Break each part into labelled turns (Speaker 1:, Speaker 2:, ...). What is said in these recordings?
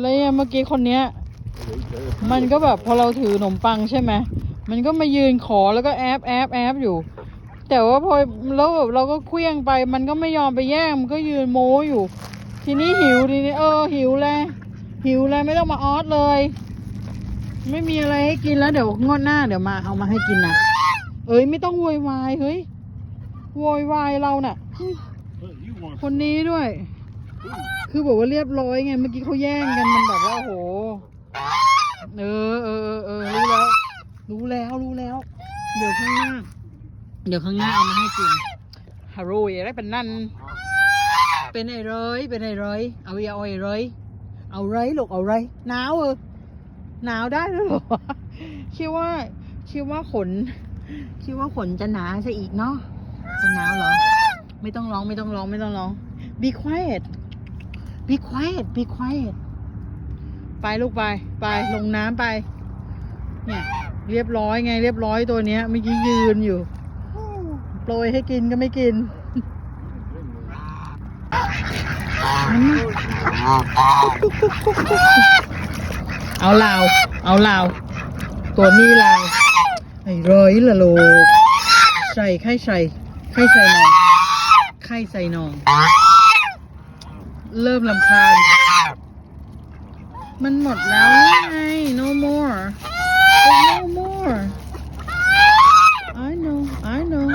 Speaker 1: แล้วเนี่ยเมื่อกี้คนเนี้ย มันก็แบบพอเราถือขนมปังใช่ไหมมันก็มายืนขอแล้วก็แอบแอบแอบอยู่ แต่ว่าพอแล้วแบบเราก็เคลี้ยงไป มันก็ไม่ยอมไปแย่งมันก็ยืนโม้อยู่ ทีนี้หิวทีนี้เออหิวแล้วหิวแล้วไม่ต้องมาออสเลย ไม่มีอะไรให้กินแล้วเดี๋ยวงวดหน้าเดี๋ยวมาเอามาให้กินนะเอ้ยไม่ต้องโวยวายเฮ้ยโวยวายเราน่ะ
Speaker 2: Hey, you want
Speaker 1: คนนี้ด้วย คือบอกว่าเรียบร้อยไง เมื่อกี้เขาแย่งกันมันแบบว่าโอ้โห เออเออเออรู้แล้ว รู้แล้วรู้แล้ว เดี๋ยวข้างหน้า เดี๋ยวข้างหน้าเอามาให้กินฮารุยอะไรเป็นนั่น เป็นไอ้ร้อยเป็นไอ้ร้อยเอาอย่าเอาไอ้ร้อยเอาไรลูกเอาไรหนาวเออหนาวได้ด้วยเหรอคิดว่าคิดว่าขนคิดว่าขนจะหนาซะอีกเนาะขนหนาวเหรอ ไม่ต้องร้องไม่ต้องร้องไม่ต้องร้อง be quiet be quiet be quiet ไปลูกไป ไปลงน้ำไป เนี่ย เรียบร้อยไงเรียบร้อยตัวเนี้ยเมื่อกี้ยืนอยู่ โปรยให้กินก็ไม่กินเอาลาว เอาลาว ตัวนี้ลาวไอ้ร้อยละโลกใส่ไข่ใส่ไข่ใส่นองไข่ใส่นอง เริ่มลำคาญ มันหมดแล้วไง no more There's no more I know I know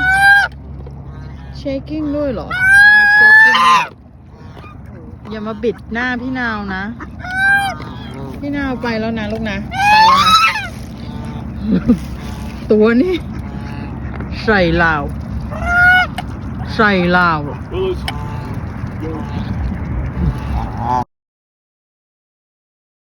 Speaker 1: shaking ด้วยเหรอ อย่ามาบิดหน้าพี่นาวนะ พี่นาวไปแล้วนะลูกนะ ไปแล้วนะ ตัวนี้ ใส่ลาว ใส่ลาว
Speaker 2: Willis? Go.